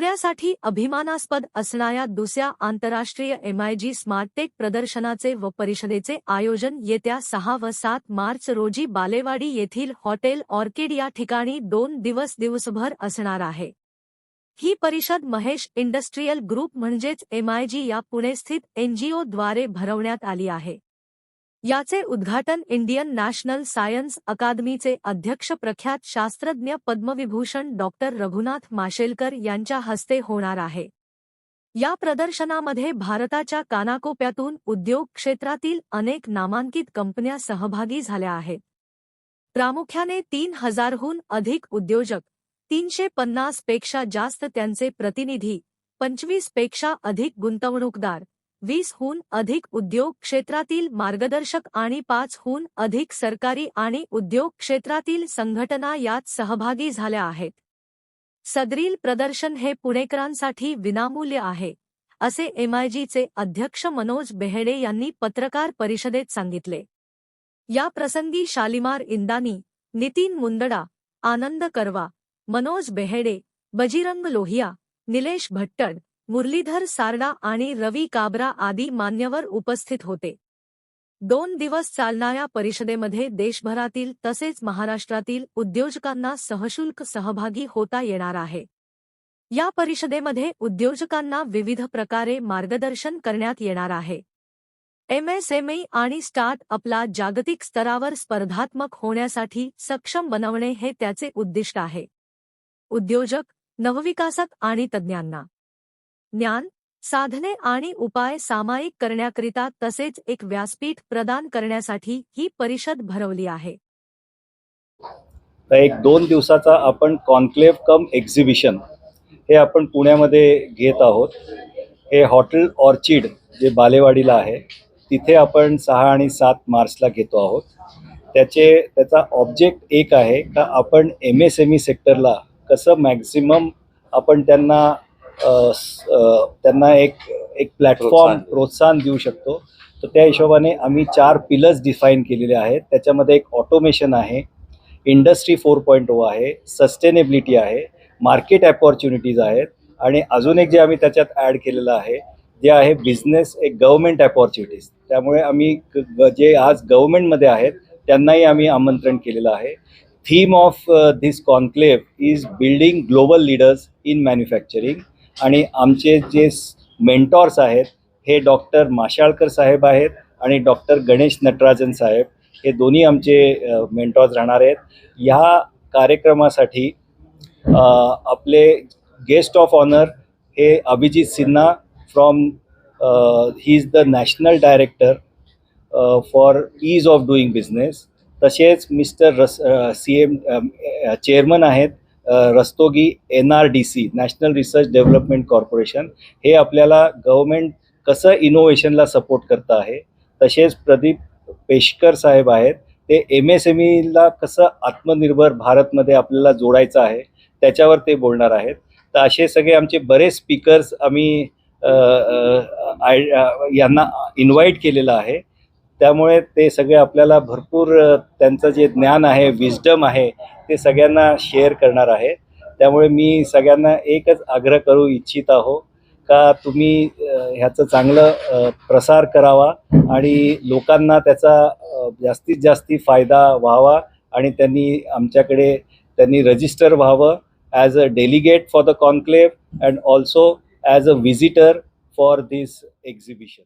पुण्यासाठी अभिमानास्पद असणाऱ्या दुसऱ्या आंतरराष्ट्रीय एमआयजी स्मार्टटेक प्रदर्शनाचे व परिषदेचे आयोजन येत्या सहा व सात मार्च रोजी बालेवाडी येथील हॉटेल ऑर्किड या ठिकाणी दोन दिवस दिवसभर असणार आहे. ही परिषद महेश इंडस्ट्रीयल ग्रुप म्हणजेच एमआयजी या पुणे स्थित एनजीओ द्वारे भरवण्यात आली आहे. याचे उद्घाटन इंडियन नॅशनल सायन्स अकादमीचे अध्यक्ष प्रख्यात शास्त्रज्ञ पद्मविभूषण डॉक्टर रघुनाथ माशेलकर यांच्या हस्ते होणार आहे. या प्रदर्शनामध्ये भारताच्या कानाकोप्यातून उद्योग क्षेत्रातील अनेक नामांकित कंपन्या सहभागी झाल्या आहेत. प्रामुख्याने तीन हजारहून अधिक उद्योजक तीनशे पन्नासपेक्षा जास्त त्यांचे प्रतिनिधी पंचवीसपेक्षा अधिक गुंतवणूकदार वीसहून अधिक उद्योग क्षेत्रातील मार्गदर्शक आणि पाचहून अधिक सरकारी आणि उद्योग क्षेत्रातील संघटना यात सहभागी झाल्या आहेत. सदरील प्रदर्शन हे पुणेकरांसाठी विनामूल्य आहे असे एमआयजीचे अध्यक्ष मनोज बेहेडे यांनी पत्रकार परिषदेत सांगितले. या प्रसंगी शालिमार इंदानी नितीन मुंदडा आनंद करवा मनोज बेहेडे बजीरंग लोहिया निलेश भट्टड मुरलीधर सारडा आणि रवी काबरा आदी मान्यवर उपस्थित होते. दोन दिवस चालणाऱ्या परिषदेमध्ये देशभरातील तसेच महाराष्ट्रातील उद्योजकांना सहशुल्क सहभागी होता येणार आहे. या परिषदेमध्ये उद्योजकांना विविध प्रकारे मार्गदर्शन करण्यात येणार आहे. एमएसएमई आणि स्टार्ट अपला जागतिक स्तरावर स्पर्धात्मक होण्यासाठी सक्षम बनवणे हे त्याचे उद्दिष्ट आहे. उद्योजक नवविकासक आणि तज्ज्ञांना ज्ञान साधने आणि उपाय सामायिक करण्याकरिता तसेच एक व्यासपीठ प्रदान करण्यासाठी ही परिषद भरवली आहे. तर एक दोन दिवसाचा आपण कॉन्क्लेव्ह कम एक्झिबिशन हे आपण पुण्यामध्ये घेत आहोत. हे हॉटेल ऑर्चिड जे बालेवाडीला आहे तिथे आपण सहा आणि सात मार्चला घेतो आहोत. त्याचे त्याचा ऑब्जेक्ट एक आहे का आपण एम एस एम ई सेक्टरला कसं मॅक्झिमम आपण त्यांना त्यांना एक एक प्लॅटफॉर्म प्रोत्साहन. देऊ. शकतो. तर त्या हिशोबाने आम्ही चार पिलर्स डिफाईन केलेले आहेत. त्याच्यामध्ये एक ऑटोमेशन आहे इंडस्ट्री फोर पॉईंट ओ आहे सस्टेनेबिलिटी आहे मार्केट अपॉर्च्युनिटीज आहेत आणि अजून एक जे आम्ही त्याच्यात ॲड केलेलं आहे जे आहे बिझनेस एक गव्हर्मेंट अपॉर्च्युनिटीज त्यामुळे आम्ही जे आज गव्हर्मेंटमध्ये आहेत त्यांनाही आम्ही आमंत्रण केलेलं आहे. Theme of this conclave is building global leaders in manufacturing आणि आमचे जे मेंटॉर्स आहेत हे डॉक्टर माशाळकर साहेब आहेत आणि डॉक्टर गणेश नटराजन साहेब हे दोन्ही आमचे मेंटॉर्स राहणार आहेत. ह्या कार्यक्रमासाठी आपले गेस्ट ऑफ ऑनर हे Abhijit Sinha from he is the national director for ease of doing business तसेच मिस्टर रस सी एम चेअरमन आहेत. Rastogi N R D C national research development corporation हे आपल्याला गव्हर्मेंट कसं इनोव्हेशनला सपोर्ट करतं आहे तसेच प्रदीप पेशकर साहेब आहेत ते एम एस एम ईला कसं आत्मनिर्भर भारतमध्ये आपल्याला जोडायचं आहे त्याच्यावर ते बोलणार आहेत. तर असे सगळे आमचे बरेच स्पीकर्स आम्ही आय- यांना इन्व्हाइट केलेलं आहे. त्यामुळे ते सगळे आपल्याला भरपूर त्यांचं जे ज्ञान आहे विजडम आहे ते सगळ्यांना शेअर करणार आहे. त्यामुळे मी सगळ्यांना एकच आग्रह करू इच्छित आहो का तुम्ही ह्याचं चांगलं प्रसार करावा आणि लोकांना त्याचा जास्तीत जास्ती फायदा व्हावा आणि त्यांनी आमच्याकडे त्यांनी रजिस्टर व्हावं as a delegate for the conclave and also as a visitor for this exhibition